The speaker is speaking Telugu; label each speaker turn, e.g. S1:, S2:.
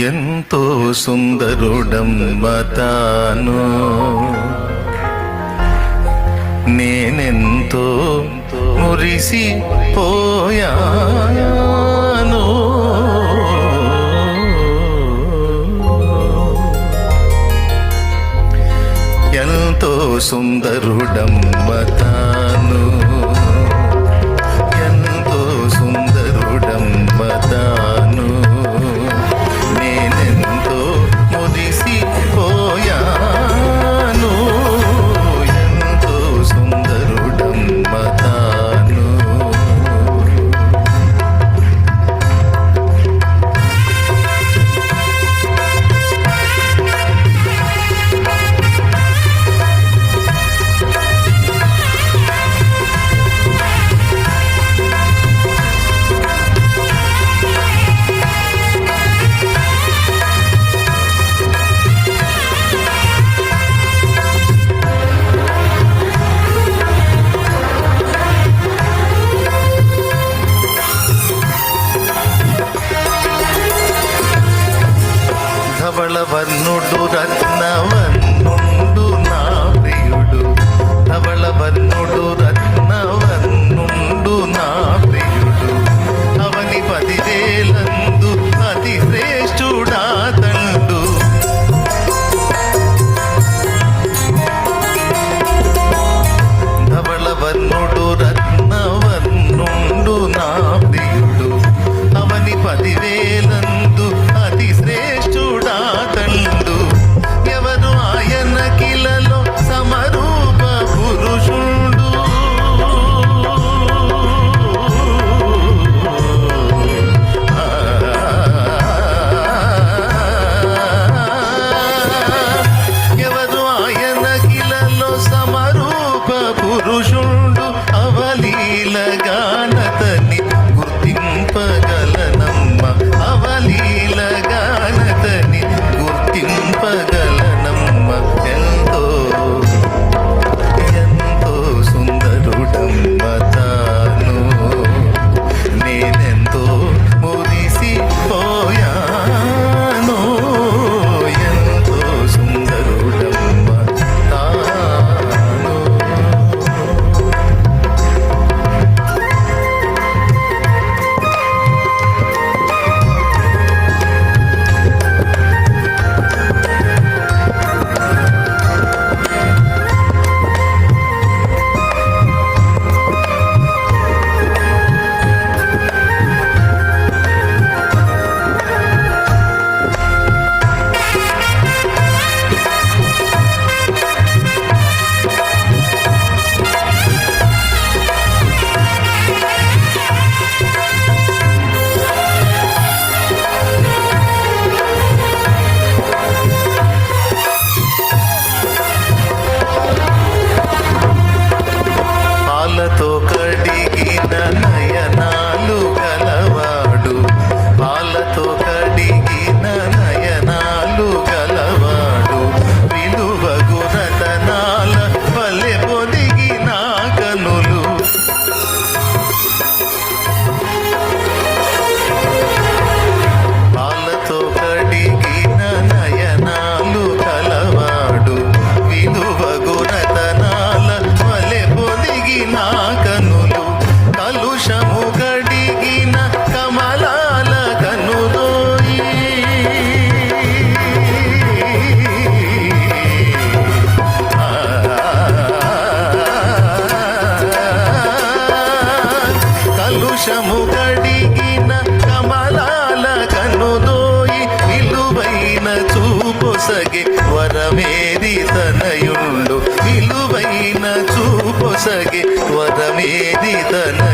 S1: ఎంతో సుందరుడమ్మతాను నేనెంతో మురిసి పోయాను ఎంతో సుందరుడమ్మ కలిగి వరమేది తనయుండు విలువైన చూపొసగి వరమేది తనయు